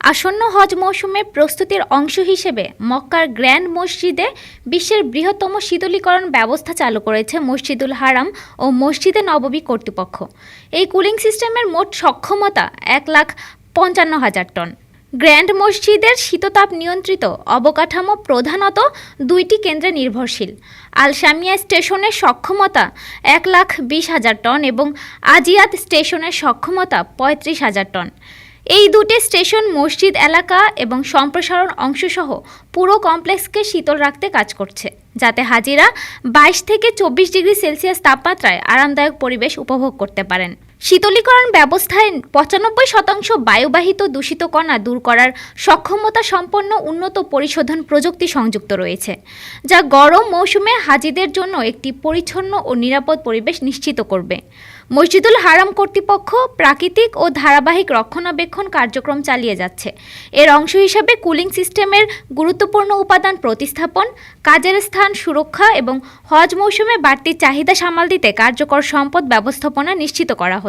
আসন্ন হজ মৌসুমে প্রস্তুতির অংশ হিসেবে মক্কার গ্র্যান্ড মসজিদে বিশ্বের বৃহত্তম শীতলীকরণ ব্যবস্থা চালু করেছে মসজিদুল হারাম ও মসজিদে নববী কর্তৃপক্ষ। এই কুলিং সিস্টেমের মোট সক্ষমতা এক লাখ পঞ্চান্ন হাজার টন। গ্র্যান্ড মসজিদের শীততাপ নিয়ন্ত্রিত অবকাঠামো প্রধানত দুইটি কেন্দ্রে নির্ভরশীল। আল শামিয়া স্টেশনের সক্ষমতা এক লাখ বিশ হাজার টন এবং আজিয়াত স্টেশনের সক্ষমতা পঁয়ত্রিশ হাজার টন। এই দুটি স্টেশন মসজিদ এলাকা এবং সম্প্রসারণ অংশসহ পুরো কমপ্লেক্সকে শীতল রাখতে কাজ করছে, যাতে হাজিরা বাইশ থেকে চব্বিশ ডিগ্রি সেলসিয়াস তাপমাত্রায় আরামদায়ক পরিবেশ উপভোগ করতে পারেন। শীতলীকরণ ব্যবস্থায় পঁচানব্বই শতাংশ বায়ুবাহিত দূষিত কণা দূর করার সক্ষমতা সম্পন্ন উন্নত পরিশোধন প্রযুক্তি সংযুক্ত রয়েছে, যা গরম মৌসুমে হাজিদের জন্য একটি পরিচ্ছন্ন ও নিরাপদ পরিবেশ নিশ্চিত করবে। মসজিদুল হারাম কর্তৃপক্ষ প্রাকৃতিক ও ধারাবাহিক রক্ষণাবেক্ষণ কার্যক্রম চালিয়ে যাচ্ছে। এর অংশ হিসেবে কুলিং সিস্টেমের গুরুত্বপূর্ণ উপাদান প্রতিস্থাপন, কাজের স্থান সুরক্ষা এবং হজ মৌসুমে বাড়তি চাহিদা সামাল দিতে কার্যকর সম্পদ ব্যবস্থাপনা নিশ্চিত করা